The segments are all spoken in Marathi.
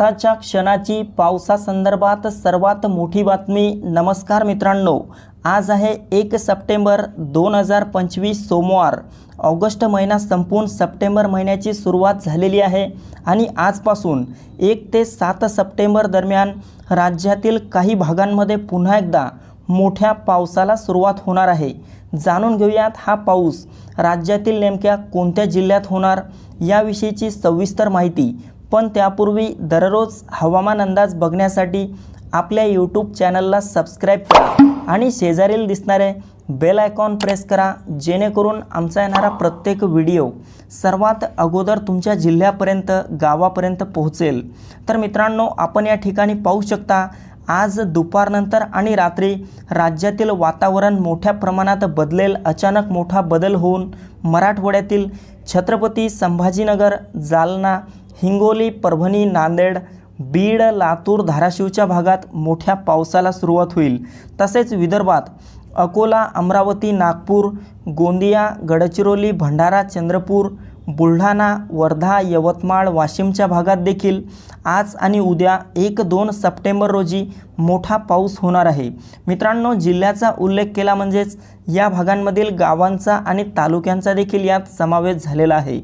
आताच्या क्षणाची पावसासंदर्भात सर्वात मोठी बातमी. नमस्कार मित्रांनो. आज आहे एक सप्टेंबर दोन हजार पंचवीस सोमवार. ऑगस्ट महिना संपून सप्टेंबर महिन्याची सुरुवात झालेली आहे आणि आजपासून एक ते सात सप्टेंबर दरम्यान राज्यातील काही भागांमध्ये पुन्हा एकदा मोठ्या पावसाला सुरुवात होणार आहे. जाणून घेऊयात हा पाऊस राज्यातील नेमक्या कोणत्या जिल्ह्यात होणार याविषयीची सविस्तर माहिती. पण त्यापूर्वी दररोज हवामान अंदाज बघण्यासाठी आपल्या यूट्यूब चॅनलला सबस्क्राईब करा आणि शेजारील दिसणारे बेल आयकॉन प्रेस करा जेणेकरून आमचा येणारा प्रत्येक व्हिडिओ सर्वात अगोदर तुमच्या जिल्ह्यापर्यंत गावापर्यंत पोहोचेल. तर मित्रांनो आपण या ठिकाणी पाहू शकता आज दुपारनंतर आणि रात्री राज्यातील वातावरण मोठ्या प्रमाणात बदलेल अचानक मोठा बदल होऊन मराठवाड्यातील छत्रपती संभाजीनगर जालना हिंगोली परभणी नांदेड बीड लातूर धाराशिवच्या भागात मोठ्या पावसाला सुरुवात होईल. तसेच विदर्भात अकोला अमरावती नागपूर गोंदिया गडचिरोली भंडारा चंद्रपूर बुलढाणा वर्धा यवतमाळ वाशिमच्या भागात देखील आज आणि उद्या एक दोन सप्टेंबर रोजी मोठा पाऊस होणार आहे. मित्रांनो जिल्ह्याचा उल्लेख केला म्हणजेच या भागांमधील गावांचा आणि तालुक्यांचा देखील यात समावेश झालेला आहे.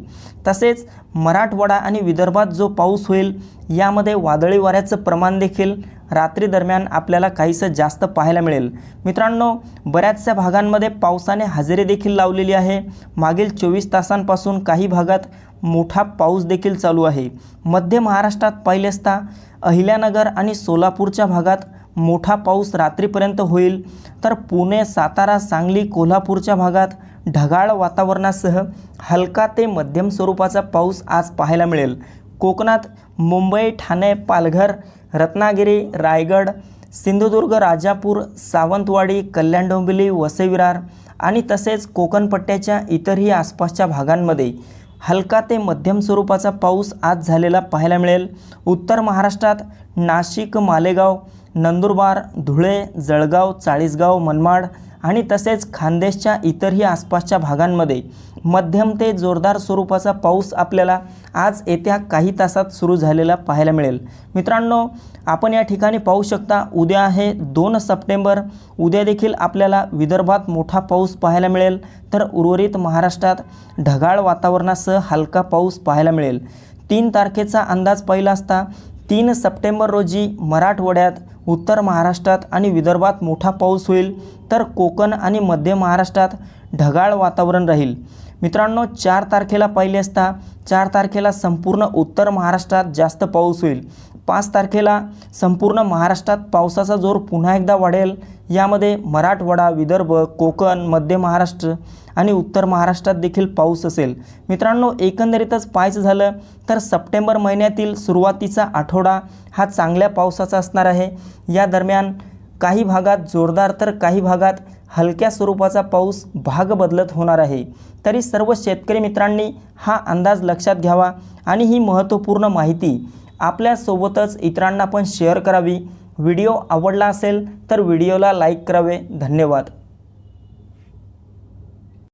तसेच मराठवाडा आणि विदर्भात जो पाऊस होईल यामध्ये वादळी वाऱ्याचं प्रमाण देखील रात्री दरम्यान आपल्याला काहीसं जास्त पाहायला मिळेल. मित्रांनो बऱ्याचशा भागांमध्ये पावसाने हजेरी देखील लावलेली आहे. मागील चोवीस तासांपासून काही भागात मोठा पाऊस देखील चालू आहे. मध्य महाराष्ट्रात पाहिले असता अहिल्यानगर आणि सोलापूरच्या भागात मोठा पाऊस रात्रीपर्यंत होईल. तर पुणे सातारा सांगली कोल्हापूरच्या भागात ढगाळ वातावरणासह हलका ते मध्यम स्वरूपाचा पाऊस आज पाहायला मिळेल. कोकणात मुंबई ठाणे पालघर रत्नागिरी रायगड सिंधुदुर्ग राजापूर सावंतवाडी कल्याण डोंबिवली वसईविरार आणि तसेच कोकणपट्ट्याच्या इतरही आसपासच्या भागांमध्ये हलका ते मध्यम स्वरूपाचा पाऊस आज झालेला पाहायला मिळेल. उत्तर महाराष्ट्रात नाशिक मालेगाव नंदुरबार धुळे जळगाव चाळीसगाव मनमाड आणि तसेच खानदेशच्या इतरही आसपासच्या भागांमध्ये मध्यम ते जोरदार स्वरूपाचा पाऊस आपल्याला आज येत्या काही तासात सुरू झालेला पाहायला मिळेल. मित्रांनो आपण या ठिकाणी पाहू शकता उद्या आहे दोन सप्टेंबर. उद्या देखील आपल्याला विदर्भात मोठा पाऊस पाहायला मिळेल. तर उर्वरित महाराष्ट्रात ढगाळ वातावरणासह हलका पाऊस पाहायला मिळेल. तीन तारखेचा अंदाज पाहिला असता तीन सप्टेंबर रोजी मराठवाड्यात उत्तर महाराष्ट्रात आणि विदर्भात मोठा पाऊस होईल तर कोकण आणि मध्य महाराष्ट्रात ढगाळ वातावरण राहील. मित्रांनो चार तारखेला पाहिले असता चार तारखेला संपूर्ण उत्तर महाराष्ट्रात जास्त पाऊस होईल. पाच तारखेला संपूर्ण महाराष्ट्रात पावसाचा जोर पुन्हा एकदा वाढेल. यामध्ये मराठवाडा विदर्भ कोकण मध्य महाराष्ट्र आणि उत्तर महाराष्ट्रात देखील पाऊस असेल. मित्रांनो एकंदरीतच पाहायचं झालं तर सप्टेंबर महिन्यातील सुरुवातीचा आठवडा हा चांगल्या पावसाचा असणार आहे. या दरम्यान काही भागात जोरदार तर काही भागात हलक्या स्वरूपाचा पाऊस भाग बदलत होणार आहे. तरी सर्व शेतकरी मित्रांनी हा अंदाज लक्षात घ्यावा आणि ही महत्त्वपूर्ण माहिती आपल्यासोबतच इतरांना पण शेअर करावी. व्हिडिओ आवडला असेल तर व्हिडिओला लाईक करावे. धन्यवाद.